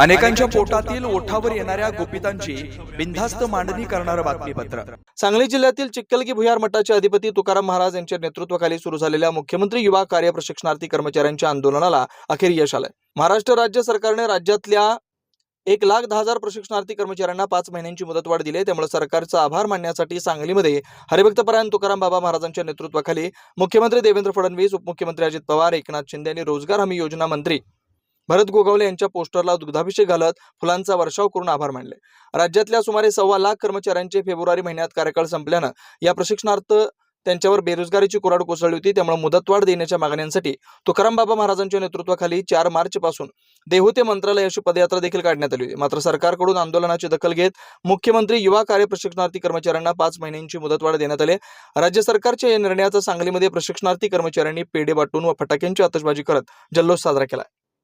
अनेकांच्या पोटातील ओठावर येणाऱ्या गोपितांची बिनधास्त मांडणी करणारं बातमीपत्र. सांगली जिल्ह्यातील चिक्कलगी भुयार मठाचे अधिपती तुकाराम महाराज यांच्या नेतृत्वाखाली सुरू झालेल्या मुख्यमंत्री युवा कार्य प्रशिक्षणार्थी कर्मचाऱ्यांच्या आंदोलनाला अखेर यश आलंय. महाराष्ट्र राज्य सरकारने राज्यातल्या एक लाख दहा हजार प्रशिक्षणार्थी कर्मचाऱ्यांना पाच महिन्यांची मुदतवाढ दिली आहे. त्यामुळे सरकारचा आभार मानण्यासाठी सांगलीमध्ये हरिभक्तपरायण तुकाराम बाबा महाराजांच्या नेतृत्वाखाली मुख्यमंत्री देवेंद्र फडणवीस उपमुख्यमंत्री अजित पवार एकनाथ शिंदे आणि रोजगार हमी योजना मंत्री भरत गोगावले यांच्या पोस्टरला दुग्धाभिषेक घालत फुलांचा वर्षाव करून आभार मानले. राज्यातल्या सुमारे सव्वा लाख कर्मचाऱ्यांचे फेब्रुवारी महिन्यात कार्यकाळ संपल्यानं या प्रशिक्षणार्थ त्यांच्यावर बेरोजगारीची कुराड कोसळली होती. त्यामुळे मुदतवाढ देण्याच्या मागण्यांसाठी तुकारामबाबा महाराजांच्या नेतृत्वाखाली चार मार्च पासून मंत्रालय अशी पदयात्रा देखील काढण्यात आली होती. मात्र सरकारकडून आंदोलनाची दखल घेत मुख्यमंत्री युवा कार्य प्रशिक्षणार्थी कर्मचाऱ्यांना पाच महिन्यांची मुदतवाढ देण्यात आली. राज्य सरकारच्या या निर्णयाचा सांगलीमध्ये प्रशिक्षणार्थी कर्मचाऱ्यांनी पेढे वाटून व फटाक्यांची आतषबाजी करत जल्लोष साजरा केला.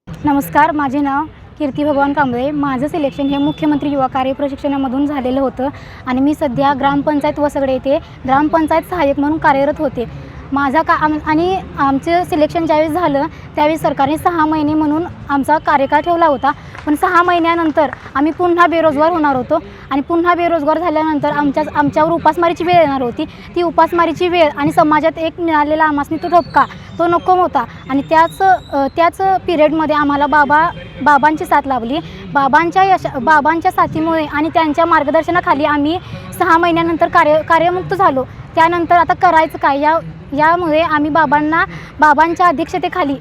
नमस्कार माझे नाव कीर्ती भगवान कांबळे. माझं सिलेक्शन हे मुख्यमंत्री युवा कार्य प्रशिक्षणामधून झालेलं होतं आणि मी सध्या ग्रामपंचायत वसगडे येथे ग्रामपंचायत सहाय्यक म्हणून कार्यरत होते. माझा का आम आणि आमचं सिलेक्शन ज्यावेळेस झालं त्यावेळी सरकारने सहा महिने म्हणून आमचा कार्यकाळ ठेवला होता. पण सहा महिन्यानंतर आम्ही पुन्हा बेरोजगार होणार होतो आणि पुन्हा बेरोजगार झाल्यानंतर आमच्या आमच्यावर उपासमारीची वेळ येणार होती. ती उपासमारीची वेळ आणि समाजात एक मिळालेला आमासनी तो ठपका तो नको होता. आणि त्याच त्याच पिरियडमध्ये आम्हाला बाबा बाबांची साथ लाभली. बाबांच्या यश बाबांच्या साथीमुळे आणि त्यांच्या मार्गदर्शनाखाली आम्ही सहा महिन्यानंतर कार्य कार्यमुक्त झालो. त्यानंतर आता करायचं काय? या यामुळे आम्ही बाबांना बाबांच्या अध्यक्षतेखाली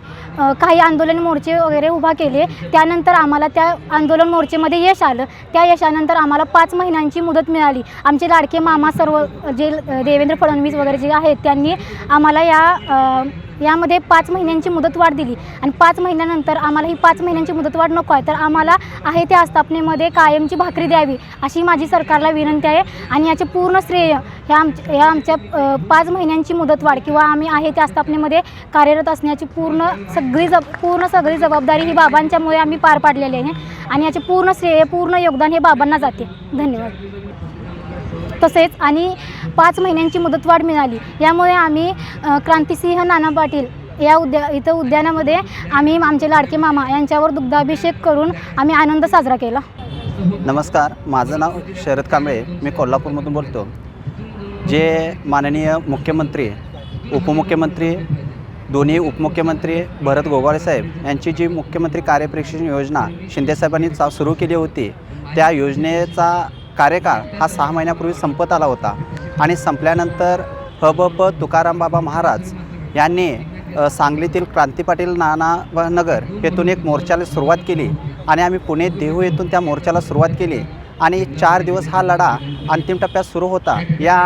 काही आंदोलन मोर्चे वगैरे उभा केले. त्यानंतर आम्हाला त्या आंदोलन मोर्चेमध्ये यश आलं. त्या यशानंतर आम्हाला पाच महिन्यांची मुदत मिळाली. आमचे लाडके मामा सर्व जे देवेंद्र फडणवीस वगैरे जे आहेत त्यांनी आम्हाला या यामध्ये पाच महिन्यांची मुदतवाढ दिली. आणि पाच महिन्यानंतर आम्हाला ही पाच महिन्यांची मुदतवाढ नको आहे. तर आम्हाला आहे त्या आस्थापनेमध्ये कायमची भाकरी द्यावी अशी माझी सरकारला विनंती आहे. आणि याचे पूर्ण श्रेय ह्या आमच्या ह्या आमच्या पाच महिन्यांची मुदतवाढ किंवा आम्ही आहे त्या आस्थापनेमध्ये कार्यरत असण्याची पूर्ण सगळी जब पूर्ण सगळी जबाबदारी ही बाबांच्यामुळे आम्ही पार पाडलेली आहे. आणि याचे पूर्ण श्रेय पूर्ण योगदान हे बाबांना जाते. धन्यवाद. तसेच आणि पाच महिन्यांची मुदतवाढ मिळाली. यामुळे आम्ही क्रांतिसिंह नाना पाटील या उद्या इथं उद्यानामध्ये आम्ही आमचे लाडके मामा यांच्यावर दुग्धाभिषेक करून आम्ही आनंद साजरा केला. नमस्कार माझं नाव शरद कांबळे मी कोल्हापूरमधून बोलतो. जे माननीय मुख्यमंत्री उपमुख्यमंत्री दोन्ही उपमुख्यमंत्री भरत गोगावळे साहेब यांची जी मुख्यमंत्री कार्यप्रेक्षण योजना शिंदेसाहेबांनी चा सुरू केली होती त्या योजनेचा कार्यकाळ हा सहा महिन्यापूर्वी संपत आला होता. आणि संपल्यानंतर हबप तुकाराम बाबा महाराज यांनी सांगलीतील क्रांती पाटील नाना नगर येथून एक मोर्चाला सुरुवात केली. आणि आम्ही पुणे देहू येथून त्या मोर्चाला सुरुवात केली. आणि चार दिवस हा लढा अंतिम टप्प्यात सुरू होता. या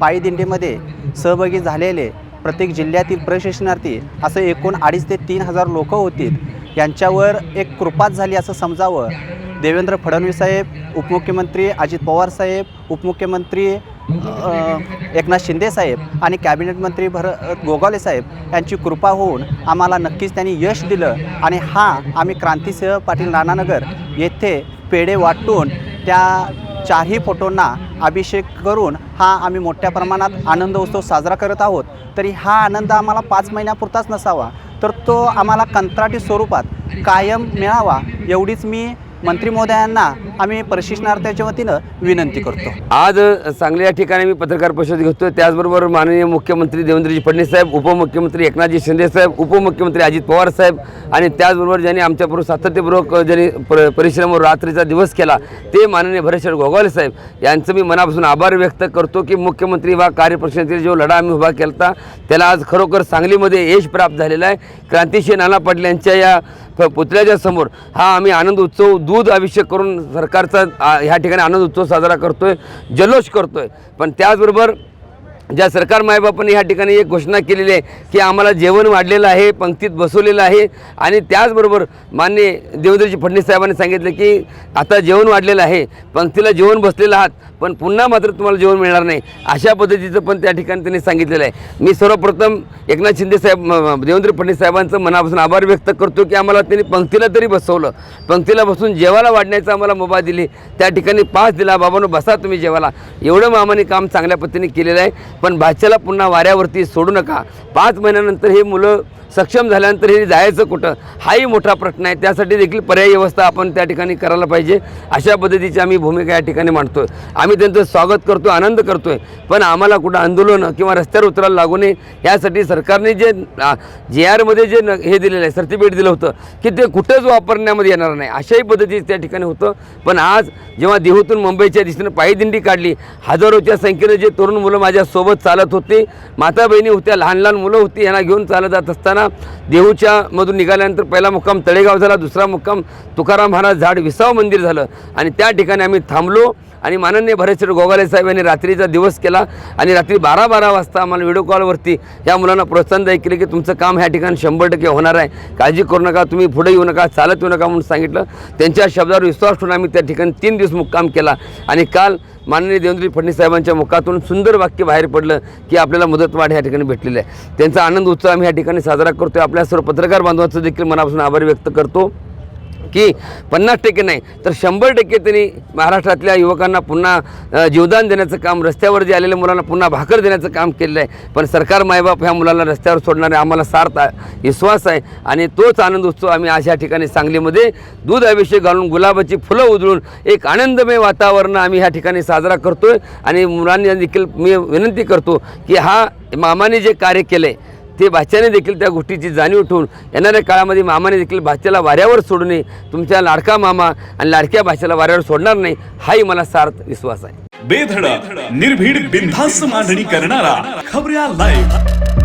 पायी दिंडीमध्ये सहभागी झालेले प्रत्येक जिल्ह्यातील प्रशिक्षणार्थी असं एकूण अडीच ते तीन हजार लोक होतील यांच्यावर एक कृपात झाली असं समजावं. देवेंद्र फडणवीस साहेब उपमुख्यमंत्री अजित पवार साहेब उपमुख्यमंत्री एकनाथ शिंदे साहेब आणि कॅबिनेट मंत्री भरत गोगावले साहेब यांची कृपा होऊन आम्हाला नक्कीच त्यांनी यश दिलं आणि हा आम्ही क्रांतीसिंह पाटील नानानगर येथे पेढे वाटून त्या चारही फोटोंना अभिषेक करून हा आम्ही मोठ्या प्रमाणात आनंद उत्सव साजरा करत आहोत. तरी हा आनंद आम्हाला पाच महिन्यापुरताच नसावा. तर तो आम्हाला कंत्राटी स्वरूपात कायम मिळावा एवढीच मी मंत्री महोदयांना आम्ही प्रशिक्षणार्थ्याच्या वतीनं विनंती करतो. आज सांगली या ठिकाणी मी पत्रकार परिषद घेतोय. त्याचबरोबर माननीय मुख्यमंत्री देवेंद्रजी फडणवीस साहेब उपमुख्यमंत्री एकनाथजी शिंदे साहेब उपमुख्यमंत्री अजित पवार साहेब आणि त्याचबरोबर ज्यांनी आमच्याबरोबर सातत्यपूर्वक ज्यांनी पर परिश्रम रात्रीचा दिवस केला ते माननीय भरेश्वर गोगावले साहेब यांचं मी मनापासून आभार व्यक्त करतो की मुख्यमंत्री वा कार्यप्रश्नातील जो लढा आम्ही उभा केला त्याला आज खरोखर सांगलीमध्ये यश प्राप्त झालेला आहे. क्रांतिसिंह नाना पाटील यांच्या या पुतळ्याच्या समोर हा आम्ही आनंद उत्सव दूध अभिषेक करून सरकारचा ह्या ठिकाणी आनंद उत्सव साजरा करतोय जल्लोष करतोय. पण त्याचबरोबर ज्या सरकार मायबापांनी ह्या ठिकाणी एक घोषणा केलेली आहे की आम्हाला जेवण वाढलेलं आहे पंक्तीत बसवलेलं आहे आणि त्याचबरोबर मान्य देवेंद्रजी फडणवीस साहेबांनी सांगितलं की आता जेवण वाढलेलं आहे पंक्तीला जेवण बसलेलं आहात पण पुन्हा मात्र तुम्हाला जेवण मिळणार नाही अशा पद्धतीचं पण त्या ठिकाणी त्यांनी सांगितलेलं आहे. मी सर्वप्रथम एकनाथ शिंदे साहेब देवेंद्र फडणवीस साहेबांचं मनापासून आभार व्यक्त करतो की आम्हाला त्यांनी पंक्तीला तरी बसवलं पंक्तीला बसून जेवायला वाढण्याचा आम्हाला मुभा दिली त्या ठिकाणी पास दिला बाबांनो बसा तुम्ही जेवायला एवढं मामाने काम चांगल्या पद्धतीने केलेलं आहे. पण भाच्याला पुन्हा वाऱ्यावरती सोडू नका. पाच महिन्यानंतर हे मुलं सक्षम झाल्यानंतर हे जायचं कुठं? हाही मोठा प्रश्न आहे. त्यासाठी देखील पर्यायी व्यवस्था आपण त्या ठिकाणी करायला पाहिजे. अशा पद्धतीची आम्ही भूमिका या ठिकाणी मांडतोय. आम्ही त्यांचं स्वागत करतो आनंद करतो आहे पण आम्हाला कुठं आंदोलनं किंवा रस्त्यावर उतरायला लागू नये यासाठी सरकारने जे जे आरमध्ये जे न- हे दिलेलं आहे सर्टिफिकेट दिलं होतं की ते कुठंच वापरण्यामध्ये येणार नाही. अशाही पद्धतीचं त्या ठिकाणी होतं. पण आज जेव्हा देहूतून मुंबईच्या दिशेनं पायीदिंडी काढली हजारोच्या संख्येनं जे तरुण मुलं माझ्यासोबत चालत होते माता बहिणी होत्या लहान लहान मुलं होती यांना घेऊन चालत जात असताना देहूच्या मधून निघाल्यानंतर पहिला मुक्काम तळेगाव झाला दुसरा मुक्काम तुकाराम महाराज झाड विसाव मंदिर झालं. आणि त्या ठिकाणी आम्ही थांबलो. आणि माननीय भरेश्वर गोगाले साहेब यांनी रात्रीचा दिवस केला आणि रात्री बारा बारा वाजता आम्हाला व्हिडिओ कॉलवरती या मुलांना प्रोत्साहन द्याय केले की तुमचं काम ह्या ठिकाणी शंभर टक्के होणार आहे. काळजी करू नका तुम्ही पुढे येऊ नका चालत येऊ नका म्हणून सांगितलं. त्यांच्या शब्दावर विश्वास ठेवून आम्ही त्या ठिकाणी तीन दिवस मुक्काम केला. आणि काल माननीय देवेंद्र फडणवीस साहेबांच्या मुखातून सुंदर वाक्य बाहेर पडलं की आपल्याला मुदतवाढ ह्या ठिकाणी भेटलेली आहे. त्यांचा आनंद उत्सव आम्ही या ठिकाणी साजरा करतो आपल्या सर्व पत्रकार बांधवांचं देखील मनापासून आभार व्यक्त करतो. की पन्नास टक्के नाही तर शंभर टक्के त्यांनी महाराष्ट्रातल्या युवकांना पुन्हा जीवदान देण्याचं काम रस्त्यावर जे आलेल्या मुलांना पुन्हा भाकर देण्याचं काम केलेलं आहे. पण सरकार मायबाप ह्या मुलांना रस्त्यावर सोडणारे आम्हाला सार्थ विश्वास आहे. आणि तोच आनंद उत्सव आम्ही आज या ठिकाणी सांगलीमध्ये दूध अभिषेक घालून गुलाबाची फुलं उधळून एक आनंदमय वातावरण आम्ही ह्या ठिकाणी साजरा करतोय. आणि मुलांनी देखील मी विनंती करतो की हा मामाने जे कार्य केलं आहे ते भाच्याने देखील त्या गोष्टीची जाणीव ठेवून येणाऱ्या काळामध्ये मामाने देखील भाच्याला वाऱ्यावर सोडू नये तुमच्या लाडका मामा आणि लाडक्या भाषेला वाऱ्यावर सोडणार नाही हाही मला सार्थ विश्वास आहे. बेधडक निर्भीड बिनधास्त मांडणी करणारा खबऱ्या लाईव्ह